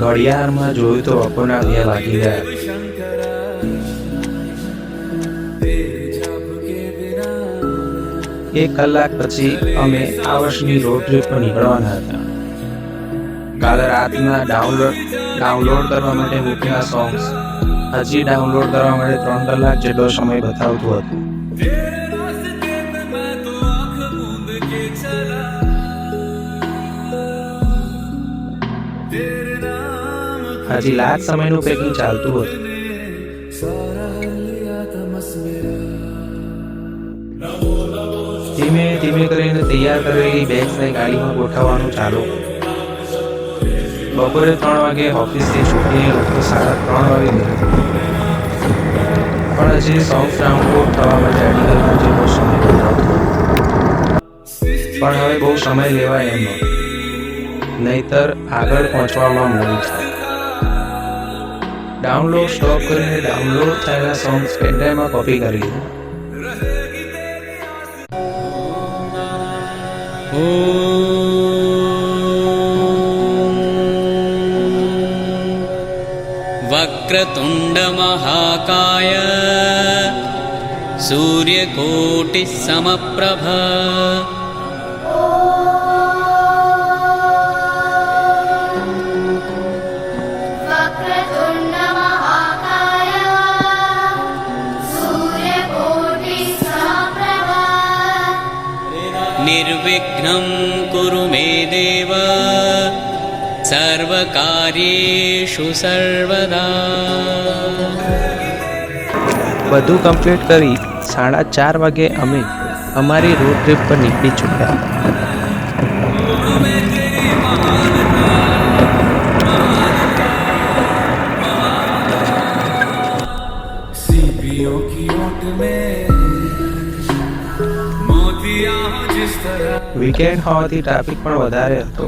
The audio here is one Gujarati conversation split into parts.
ઘડિયાળમાં જોયું તો બપોરના બે વાગી ગયા. એક કલાક પછી અમે આ વર્ષની રોડ ટ્રીપ પર નીકળવાના હતા. કાલે રાતના ડાઉનલોડ ડાઉનલોડ કરવા માટે મૂકેલા સોંગ્સ હજી ડાઉનલોડ કરવા માટે ત્રણ કલાક જેટલો સમય બતાવતું હતું. હજી લાજ સમયનું પેકિંગ ચાલતું હતું. ધીમે ધીમે કરીને તૈયાર કરેલી બેગ્સને ગાડીમાં ગોઠવવાનું ચાલુ. બપોરે ત્રણ વાગે ઓફિસથી છૂટીને લોકો સાડા ત્રણ વાગે ગયા પણ હજી સોંગ ડાઉનલોડ થવા માટે અઢી કલાક જેટલો સમય પણ હવે બહુ સમય લેવાય એમનો. નહોતો. નહીતર આગળ પહોંચવામાં મોડું થાય. ડાઉનલોડ સ્ટોપ કરીને ડાઉનલોડ થયેલા સોંગ્સ પેનડ્રાઈવમાં કોપી કરી લીધા वक्रतुण्डमहाकाय सूर्यकोटिः समप्रभ निर्विघ्नं कुरु मे देव सर्वकार्येषु सर्वदा બધું કમ્પ્લીટ કરી સાડા ચાર વાગે અમે અમારી રોડ ટ્રીપ પર નીકળી ચૂક્યા વીકેન્ડ હોવાથી ટ્રાફિક પણ વધારે હતો.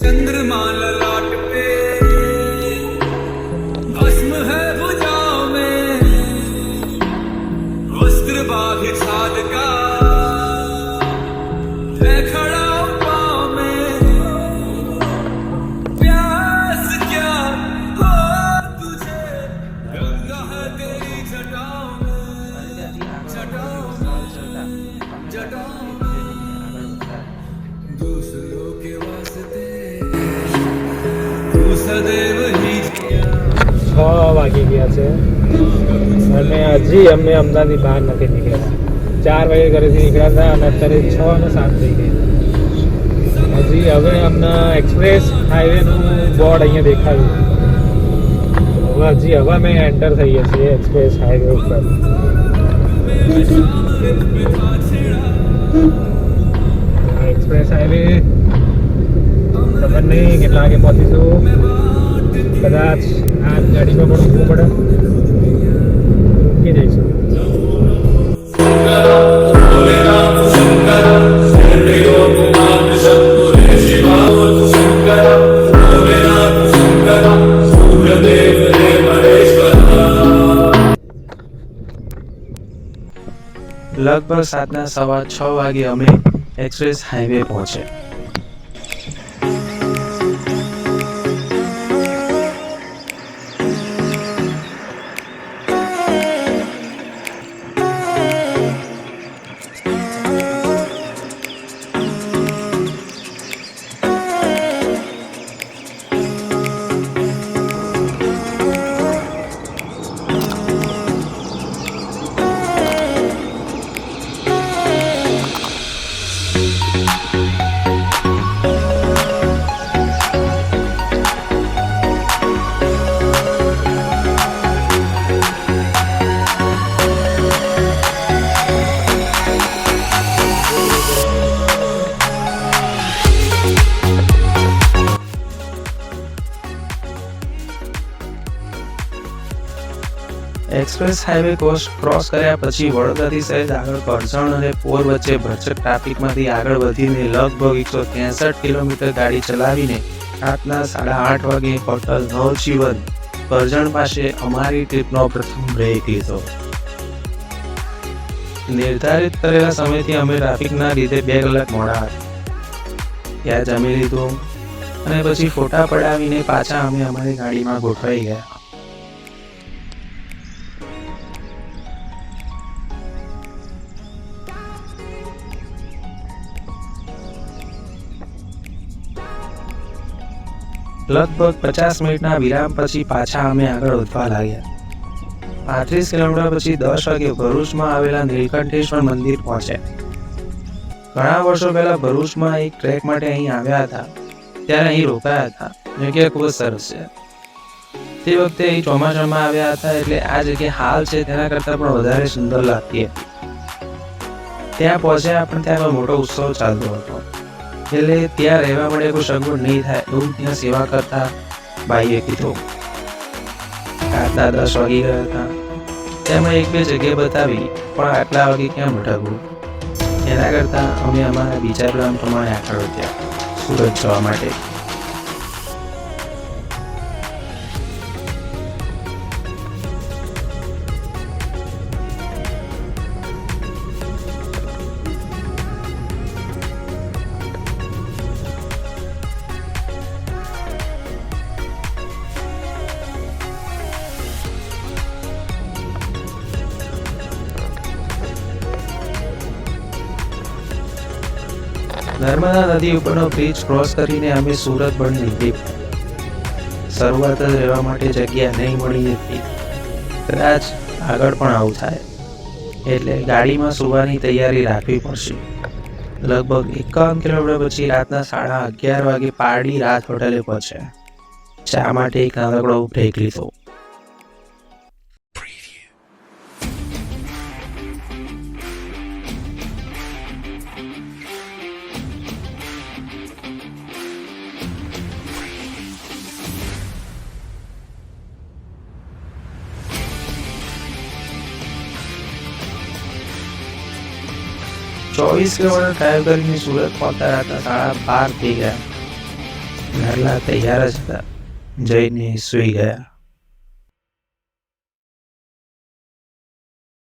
சந்திரமாலாட்டு છ વાગી ગયા છે. અને હજી અમે અમદાવાદની બહાર નથી નીકળ્યા. ચાર વાગે ઘરેથી નીકળ્યા હતા અને અત્યારે છ અને સાત થઈ ગઈ હજી હવે અમને એક્સપ્રેસ હાઈવેનું બોર્ડ અહીંયા દેખાયું. હવે હજી હવે અમે એન્ટર થઈએ છીએ એક્સપ્રેસ હાઈવે ઉપર. એક્સપ્રેસ હાઈવે ખબર નહીં કેટલા વાગે પહોંચીશું? કદાચ આ ગાડીમાં પણ ઊભું પડે. લગભગ સાતના સવા છ વાગે અમે એક્સપ્રેસ હાઈવે પહોંચ્યા. એક્સપ્રેસ હાઈવે કોર્સ ક્રોસ કર્યા પછી વડોદરાથી સહેજ આગળ કરજણ અને પોર વચ્ચે ભરચક ટ્રાફિકમાંથી આગળ વધીને લગભગ એકસો ત્રેસઠ કિલોમીટર ગાડી ચલાવીને રાતના સાડા આઠ વાગે હોટલ નવજીવન કરજણ પાસે અમારી ટ્રીપનો પ્રથમ બ્રેક લીધો. નિર્ધારિત કરેલા સમયથી અમે ટ્રાફિકના લીધે બે કલાક મોડા હતા ત્યાં જમી લીધું અને પછી ફોટા પડાવીને પાછા અમે અમારી ગાડીમાં ગોઠવાઈ ગયા. લગભગ પચાસ મિનિટના વિરામ પછી પાછા અમે આગળ વધવા લાગ્યા. પાંત્રીસ કિલોમીટર પછી દસ વાગે ભરૂચમાં આવેલા નીલકંઠેશ્વર મંદિર પહોંચ્યા. ઘણા વર્ષો પહેલા ભરૂચમાં એક ટ્રેક માટે અહીં આવ્યા હતા. ત્યારે અહીં રોકાયા હતા. જગ્યા ખૂબ જ સરસ છે. તે વખતે અહીં ચોમાસામાં આવ્યા હતા એટલે આ જગ્યા હાલ છે, તેના કરતાં પણ વધારે સુંદર લાગતી હતી. ત્યાં પહોંચ્યા પણ ત્યાં મોટો ઉત્સવ ચાલતો હતો. એટલે ત્યાં રહેવા માટે કોઈ સગવડ નહીં થાય. એવું ત્યાં સેવા કરતા ભાઈએ કીધું. રાતના દસ વાગી ગયા હતા. તેમણે એક બે જગ્યાએ બતાવી, પણ આટલા વાગે ક્યાં ભટકવું એના કરતાં અમે અમારા બીજા પ્લાન પ્રમાણે આગળ વધ્યા. સુરત જવા માટે. નર્મદા નદી ઉપરનો બ્રિજ ક્રોસ કરીને અમે સુરત પણ નીકળી શરૂઆત જ રહેવા માટે જગ્યા નહીં મળી હતી કદાચ આગળ પણ આવું થાય. એટલે ગાડીમાં સુવાની તૈયારી રાખવી પડશે. લગભગ એકાવન કિલોમીટર પછી રાતના સાડા અગિયાર વાગે પારડી રાત હોટલે પહોંચ્યા. ચા માટે એક નાનકડો બ્રેક લીધો? ચોવીસ કિલોમીટર ટ્રાયલ કરીને સુરત પહોંચતા રાતના સાડા બાર થઈ ગયા. ઘરલા તૈયાર જ હતા. જઈને સૂઈ ગયા.